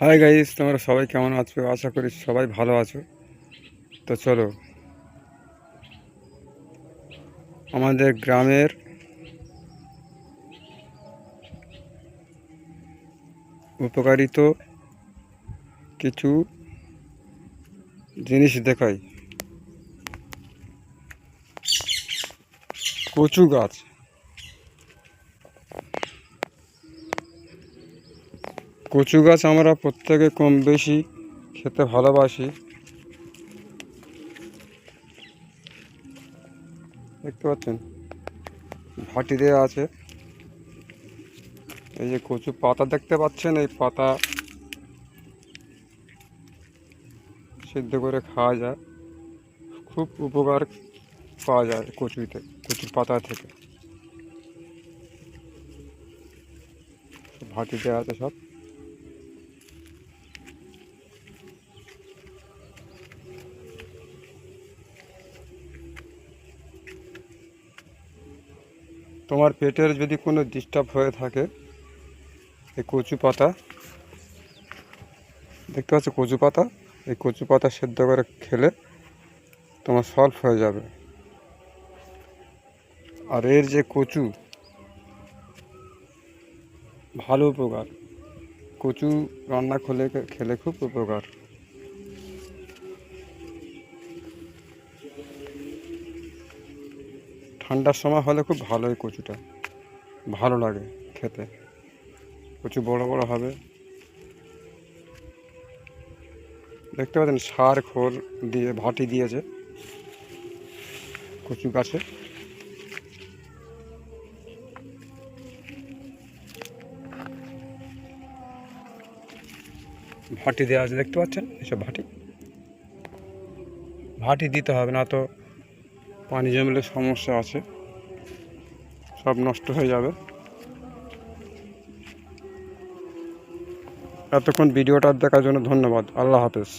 Hi guys তোমরা সবাই কেমন আছো? আশা করি সবাই ভালো আছো। তো চলো। আমাদের গ্রামের উপকারিত কিছু জিনিস দেখাই। কচু গাছ। কচু গাছ আমরা প্রত্যেকে কম বেশি খেতে ভালোবাসি। দেখতে পাচ্ছেন? ভাটি দেওয়া আছে। এই যে কচু পাতা দেখতে পাচ্ছেন? এই পাতা সিদ্ধ করে খাওয়া যায়। খুব উপকার পাওয়া যায় কচুতে, কচুর পাতা থেকে। ভাটি দেওয়া আছে সব। তোমার পেটের যদি কোনো ডিস্টার্ব হয়ে থাকে, এই কচু পাতা, দেখতে পাচ্ছ কচু পাতা? এই কচু পাতা সেদ্ধ করে খেলে তোমার সলভ হয়ে যাবে। আর এর যে কচু, ভালো উপকার। কচু রান্না খুলে খেলে খুব উপকার। ঠান্ডার সময় হলে খুব ভালো এই কচুটা। ভালো লাগে খেতে। কচু বড় বড় হবে। দেখতে পাচ্ছেন সার খোল দিয়ে, ভাটি দিয়েছে কচু গাছে। ভাটি দেওয়া আছে, দেখতে পাচ্ছেন? এসব ভাটি। ভাটি দিতে হবে, না তো পানি জমলে সমস্যা আছে, সব নষ্ট হয়ে যাবে। এতক্ষণ ভিডিওটা দেখার জন্য ধন্যবাদ। আল্লাহ হাফেজ।